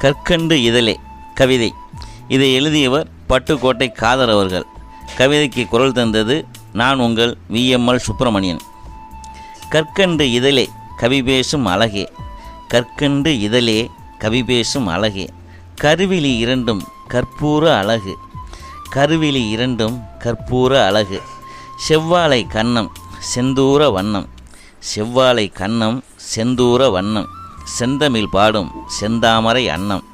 கற்கண்டு இதழே கவிதை. இதை எழுதியவர் பட்டுக்கோட்டை காதர் அவர்கள். கவிதைக்கு குரல் தந்தது நான் உங்கள் விஎம்எல் சுப்பிரமணியன். கற்கண்டு இதழே கவி பேசும் அழகே. கற்கண்டு இதழே கவி பேசும் அழகே. கருவிழி இரண்டும் கற்பூர அழகு. கருவிழி இரண்டும் கற்பூர அழகு. செவ்வாழை கன்னம் செந்தூர வண்ணம். செவ்வாழை கன்னம் செந்தூர வண்ணம். செந்தமிழ் பாடும் செந்தாமரை அன்னம்.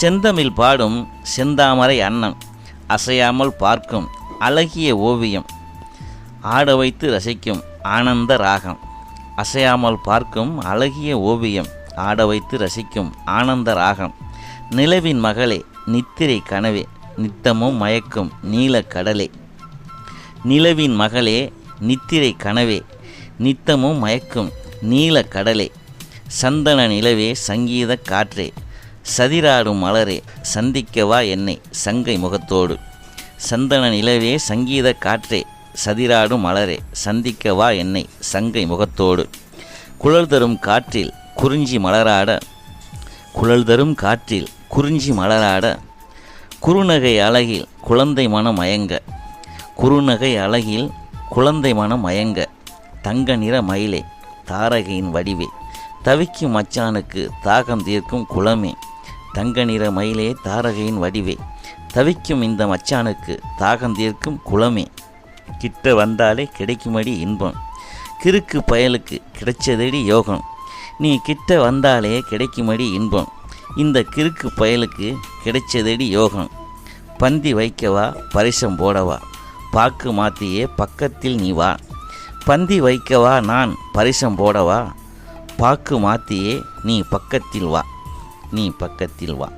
செந்தமிழ் பாடும் செந்தாமரை அன்னம். அசையாமல் பார்க்கும் அழகிய ஓவியம். ஆட வைத்து ரசிக்கும் ஆனந்த ராகம். அசையாமல் பார்க்கும் அழகிய ஓவியம். ஆட வைத்து ரசிக்கும் ஆனந்த ராகம். நிலவின் மகளே நித்திரை கனவே நித்தமும் மயக்கும் நீலக்கடலே நிலவின் மகளே நித்திரை கனவே நித்தமும் மயக்கும் நீலக்கடலே சந்தன நிலவே சங்கீத காற்றே. சதிராடும் மலரே சந்திக்கவா என்னை சங்கை முகத்தோடு. சந்தன நிலவே சங்கீத காற்றே சதிராடும் மலரே சந்திக்கவா என்னை சங்கை முகத்தோடு. குழல் தரும் காற்றில் குறிஞ்சி மலராட குழல் தரும் காற்றில் குறிஞ்சி மலராட குறுநகை அழகில் குழந்தை மனம் மயங்க குறுநகை அழகில் குழந்தை மனம் மயங்க தங்க நிற மயிலே தாரகையின் வடிவே. தவிக்கும் மச்சானுக்கு தாகம் தீர்க்கும் குளமே. தங்க நிற மயிலே தாரகையின் வடிவே. தவிக்கும் இந்த மச்சானுக்கு தாகம் தீர்க்கும் குளமே. கிட்ட வந்தாலே கிடைக்குமடி இன்பம். கிறுக்கு பயலுக்கு கிடைச்சதடி யோகம். நீ கிட்ட வந்தாலே கிடைக்குமடி இன்பம். இந்த கிறுக்கு பயலுக்கு கிடைச்சதடி யோகம். பந்தி வைக்கவா பரிசம் போடவா? பாக்கு மாத்தியே பக்கத்தில் நீ வா. பந்தி வைக்கவா நான் பரிசம் போடவா? பாக்கு மாத்தியே நீ பக்கத்தில் வா. நீ பக்கத்தில் வா.